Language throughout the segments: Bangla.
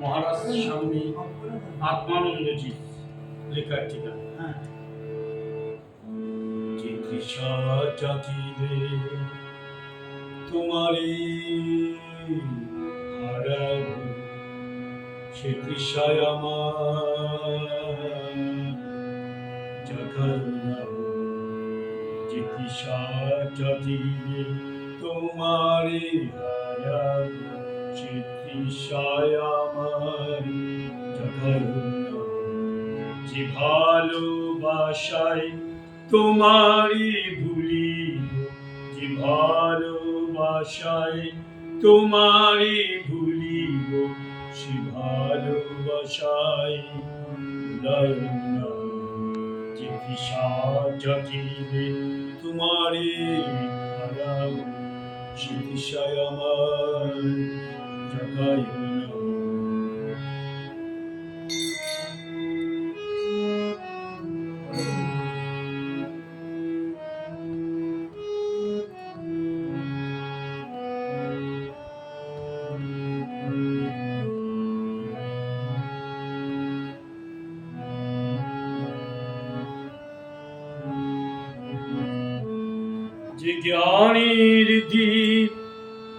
মহারাজ স্বামী আত্মানন্দজি লেখার ঠিকানা। হ্যাঁ। তোমারি হারাব সে তৃষায় আমার যে তৃষা জাতিরে তোমারি হারাব তৃষায় আমার যে ভালোবাসায় তোমারই ভুলি যে ভালোবাসায় তোমারই ভুলিব, সে ভালোবাসায় যে দিশা তোমারই হারাও দিশায় আমার যে জ্ঞানীর দ্বীপ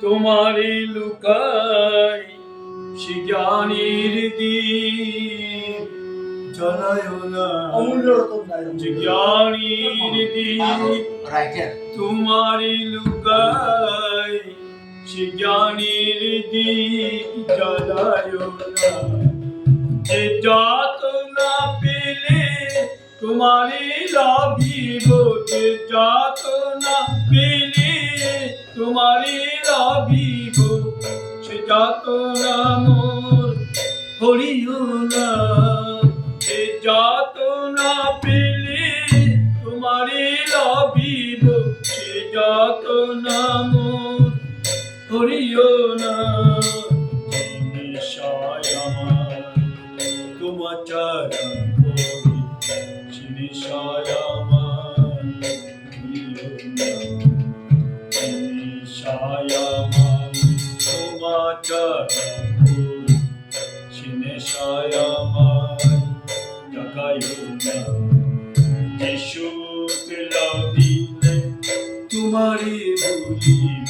তোমারে লুকাই সে জ্ঞানীর জ্বালায় না যে জ্ঞানীর দ্বীপ তোমারে লুকাই সে জ্ঞানীর দ্বীপ। জ্বালায় না যে যত না পেলে তোমারে লাভিব যে যত না তোমারে রাবিব সে যত মোর হরিও না। সে যত না পেলে তোমারে রাবিব, সে যত মোর হরিও না। নিশায় আমার জাগায় না যিশু লাভিলে তোমারে ভুলিব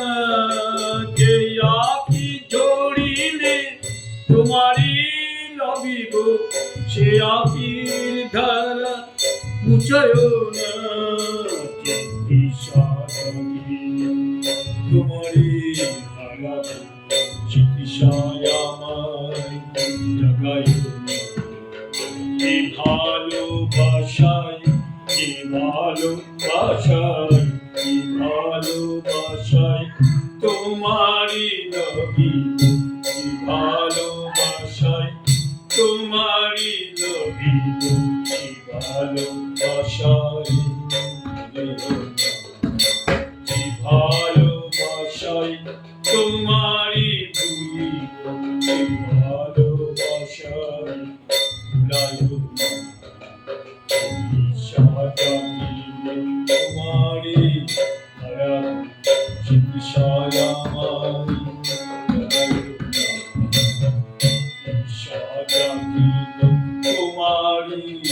তোমারে লবিব সে আপির ধারা মুচায় না যে দিশা তোমারে হারাব চিকিৎসায় আমায় জাগায় না। কি ভালোবাসায় তোমারই ভালোবাসায় তোমারি লবি ভালো বাসাই ভালো বাসাই তোমারি ভুলি ভালো বাসাই লালু সাদামি তোমারি হারাম শিক্ষা আমার